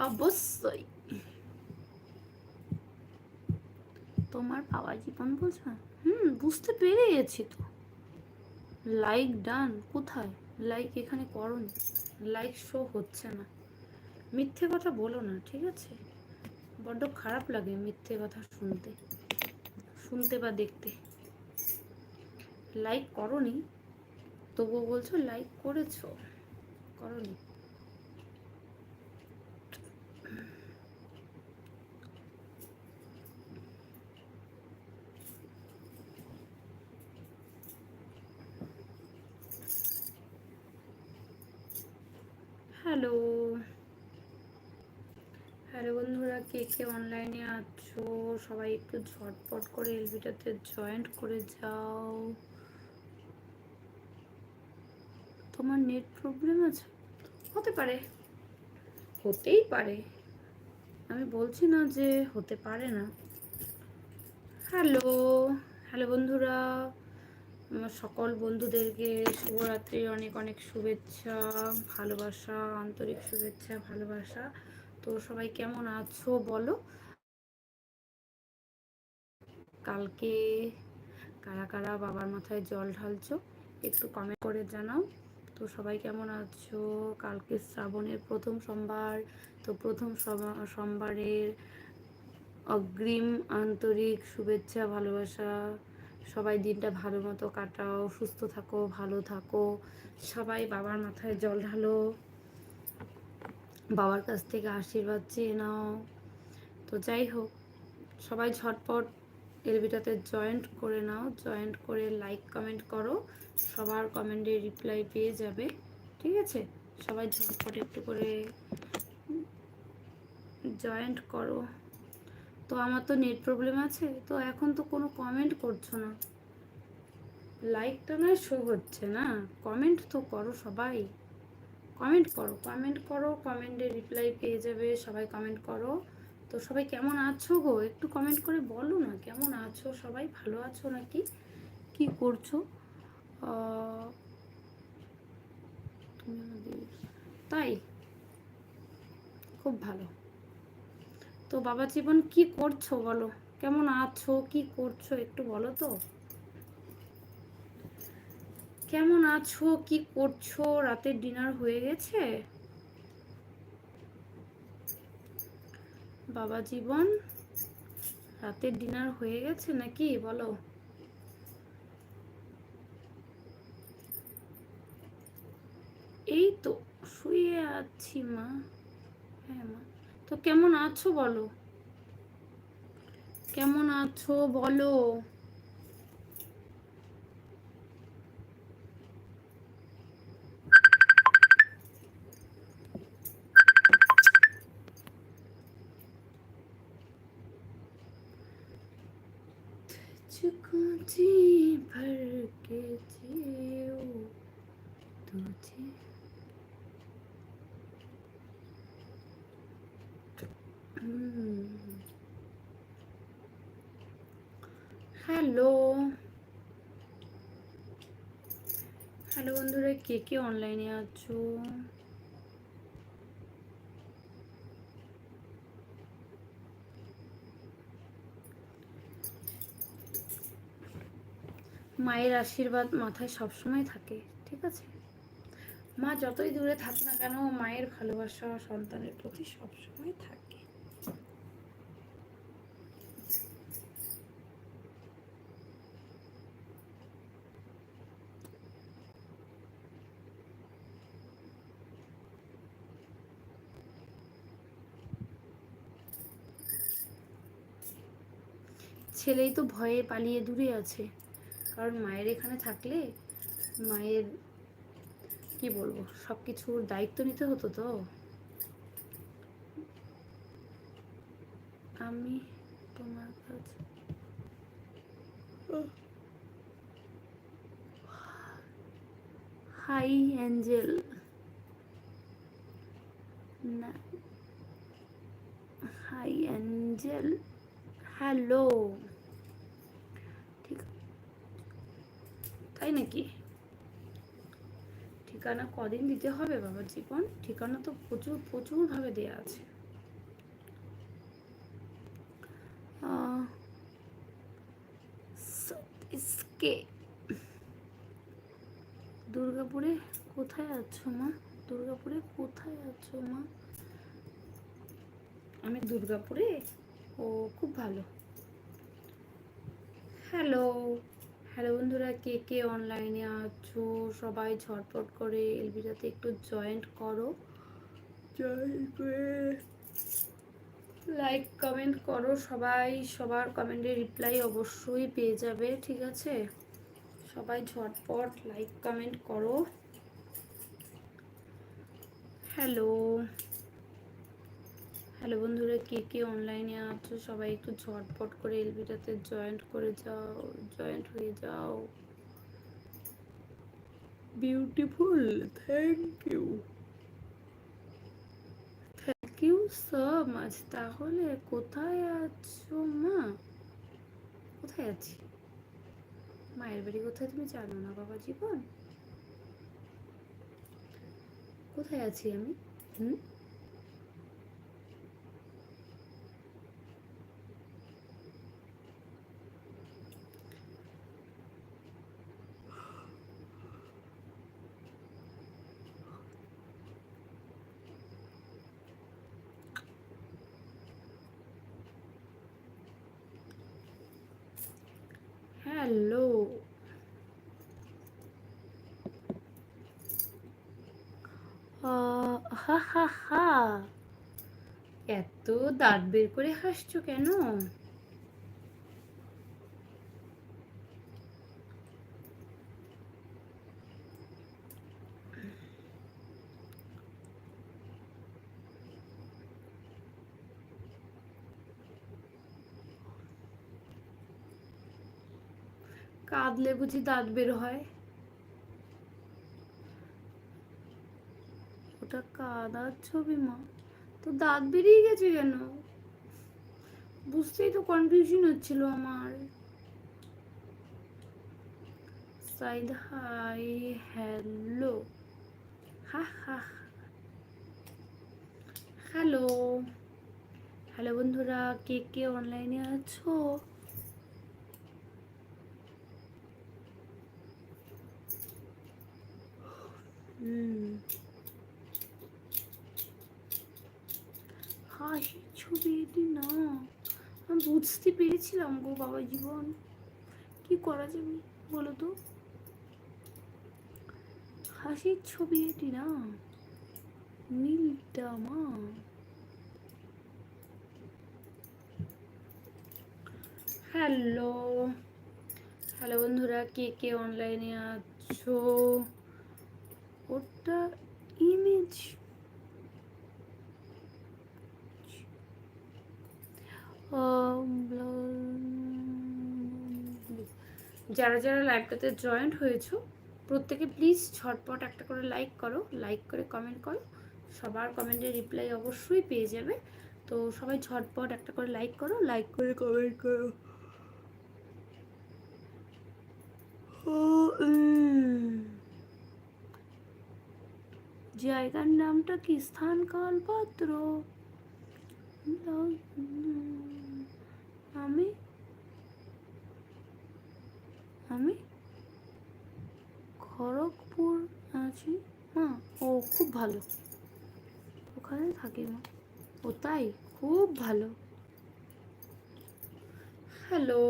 অবশ্যই। তোমার বাবা জীবন বলছো? হুম, বুঝতে পেরে গেছি তো। লাইক ডান কোথায়? লাইক এখানে করনি। লাইক শো হচ্ছে না। মিথ্যে কথা বলো না, ঠিক আছে? বড্ড খারাপ লাগে মিথ্যে কথা শুনতে। শুনতে বা দেখতে। লাইক করনি? তবুও বলছো লাইক করেছ? করনি। হ্যালো। হ্যালো বন্ধুরা, কে কে অনলাইনে আছো? সবাই একটু ঝটপট করে এলবিটাতে জয়েন্ট করে যাও। তোমার নেট প্রবলেম আছে? হতে পারে। হতেই পারে। আমি বলছি না যে হতে পারে না। হ্যালো হ্যালো বন্ধুরা। আমার সকল বন্ধুদেরকে শুভরাত্রির অনেক অনেক শুভেচ্ছা, ভালোবাসা, আন্তরিক শুভেচ্ছা, ভালোবাসা। তো সবাই কেমন আছো বলো? কালকে কারা কারা বাবার মাথায় জল ঢালছো একটু কমেন্ট করে জানাও। তো সবাই কেমন আছো? কালকে শ্রাবণের প্রথম সোমবার, তো প্রথম সোম- সোমবারের অগ্রিম আন্তরিক শুভেচ্ছা, ভালোবাসা সবাই দিনটা ভালো মতো কাটাও, সুস্থ থাকো, ভালো থাকো। সবাই বাবার মাথায় জল ঢালো। বাবার কাছ থেকে আশীর্বাদ চেয়ে নাও। তো যাই হোক, সবাই ঝটপট এলবিটাতে জয়েন্ট করে নাও। জয়েন্ট করে লাইক, কমেন্ট করো। সবার কমেন্টে রিপ্লাই পেয়ে যাবে। ঠিক আছে? সবাই ঝটপট একটু করে জয়েন্ট করো। তো আমার তো নেট প্রবলেম আছে, তো এখন তো কোনো কমেন্ট করছ না। লাইকটা নয় শো হচ্ছে না। কমেন্ট তো করো সবাই। কমেন্ট করো কমেন্ট করো কমেন্টে রিপ্লাই পেয়ে যাবে, সবাই কমেন্ট করো। তো সবাই কেমন আছো গো? একটু কমেন্ট করে বলো না, কেমন আছো? সবাই ভালো আছো নাকি? কি করছ? তাই? খুব ভালো। তো বাবা জীবন কি করছ বলো? কেমন আছো? কি করছ? একটু বলো তো। কেমন আছো? কি করছ? রাতের ডিনার হয়ে গেছে? বাবা জীবন রাতের ডিনার হয়ে গেছে নাকি? বলো। এই তো, শুয়ে আছি মা। হ্যাঁ মা। তো কেমন আছো বলো কেমন আছো বলো तुझको जी भर के হ্যালো। হ্যালো বন্ধুরা, কে কে অনলাইনে আছো? মায়ের আশীর্বাদ মাথায় সবসময় থাকে, ঠিক আছে? মা যতই দূরে থাক না কেন, মায়ের ভালোবাসা সন্তানের প্রতি সবসময় থাকে। ছেলেই তো ভয়ে পালিয়ে দূরে আছে। কারণ মায়ের এখানে থাকলে মায়ের, কি বলব সব কিছুর দায়িত্ব নিতে হতো তো। আমি তোমার কাছে হাই, অ্যাঞ্জেল। না। Hi, Angel. হ্যালো। ঠিকানা কদিন দিতে হবে বাবা? জীবন ঠিকানা তো প্রচুর প্রচুরভাবে দেওয়া আছে। দুর্গাপুরে কোথায় আছো মা? দুর্গাপুরে কোথায় আছো মা? আমি দুর্গাপুরে? ও, খুব ভালো। হ্যালো হ্যালো বন্ধুরা কে কে অনলাইনে আছো? সবাই ঝটপট করে এলবিটাতে একটু জয়েন্ট করো। লাইক কমেন্ট করো। সবাই সবার কমেন্টের রিপ্লাই অবশ্যই পেয়ে যাবে ঠিক আছে? সবাই ঝটপট লাইক কমেন্ট করো। হ্যালো হ্যালো বন্ধুরা কে কে অনলাইনে আছো? সবাই একটু ঝটপট করে এলবিটাতে জয়েন্ট করে যাও জয়েন্ট হয়ে যাও। Beautiful thank you thank you so much তাহলে কোথায় আছো মা? কোথায় আছি? মায়ের বাড়ি কোথায়? তুমি জানো না বাবা জীবন? কোথায় আছি আমি? হুম? হ্যালো। হা হা হা এত দাঁত বের করে হাসছো কেন? কাঁদলে বুঝি দাঁত বের হয়। ওটা কাদার ছবি, মা। তো দাঁত বেরিয়ে গেছে কেন? বুঝতেই তো কনফিউশন হচ্ছিল আমার। Saeed, hi, hello. হা হা হ্যালো। হ্যালো বন্ধুরা, কে কে অনলাইনে আছো? হাসির ছবি এটি না। আমি বুঝতে পেরেছিলাম গো বাবা জীবন। কি করা যাবে বলো তো? হাসির ছবি এটি না। নীলটা মা হ্যালো। হ্যালো বন্ধুরা, কে কে অনলাইনে আছো? ওটা ইমেজ যারা যারা লাইভটাতে জয়েন্ট হয়েছো, প্রত্যেকে প্লিজ ঝটপট একটা করে লাইক করো লাইক করে কমেন্ট করো। সবার কমেন্টের রিপ্লাই অবশ্যই পেয়ে যাবে। তো সবাই ঝটপট একটা করে লাইক করো লাইক করে কমেন্ট করো। ও জায়গার নামটা কি? স্থান কাল পাত্র আমি? আমি? খড়গপুর আছি? মা, ও খুব ভালো। ওখানে থাকি মা। ও তাই? খুব ভালো। হ্যালো।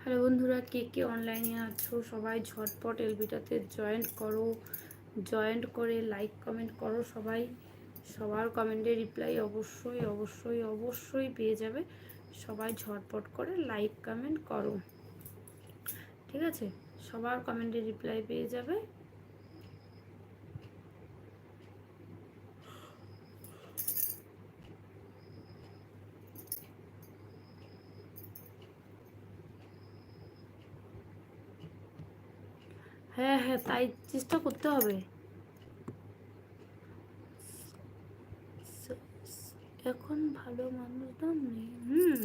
হ্যালো বন্ধুরা, কে কে অনলাইনে আছো? সবাই ঝটপট এলবিটাতে জয়েন করো। জয়েন্ট করে লাইক কমেন্ট করো সবাই। সবার কমেন্টের রিপ্লাই অবশ্যই অবশ্যই অবশ্যই পেয়ে যাবে। সবাই ঝটপট করে লাইক কমেন্ট করো। ঠিক আছে? সবার কমেন্টের রিপ্লাই পেয়ে যাবে। হ্যাঁ তাই চেষ্টা করতে হবে। এখন ভালো মানুষ দাম নেই, হুম।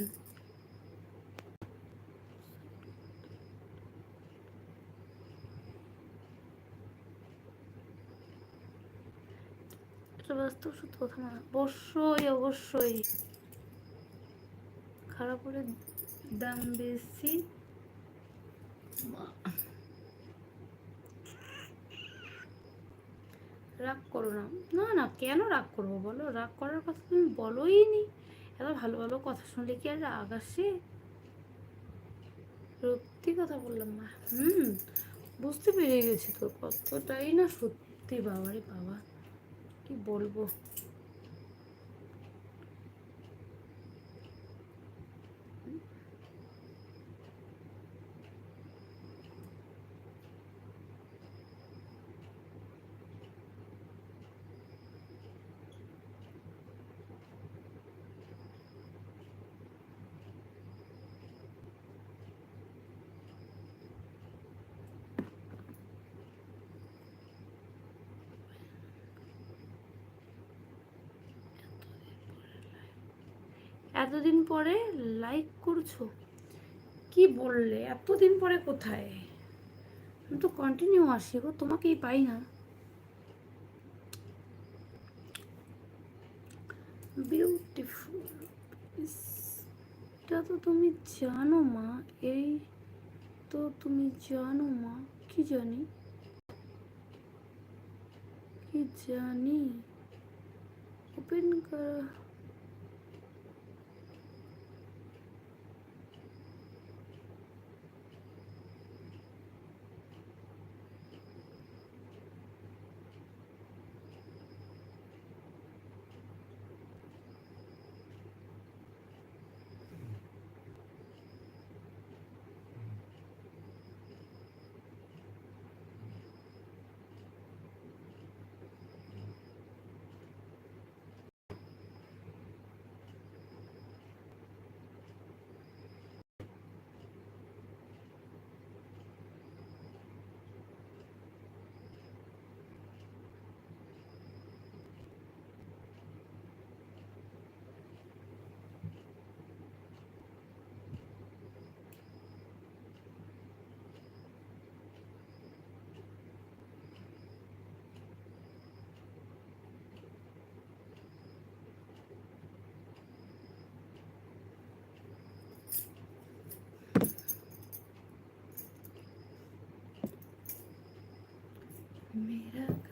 কথা না। অবশ্যই অবশ্যই। খারাপ হলে দাম বেশি। রাগ করো না। না না, কেন রাগ করব বলো? রাগ করার কথা তুমি বলোই নি এত ভালো ভালো কথা শুনলে কি আর রাগ আসে? সত্যি কথা বললাম মা। হুম, বুঝতে পেরে গেছি তো কতটাই না সত্যি বাবারে বাবা। কি বলব? এতদিন পরে লাইক করছ? কি বললে? এতদিন পরে কোথায়? আমি তো কন্টিনিউ আসি গো, তোমাকেই পাই না। বিউটিফুল তো তুমি জানো মা, এই তো তুমি জানো মা, কি জানি? কি জানি? ওপেন করা made up.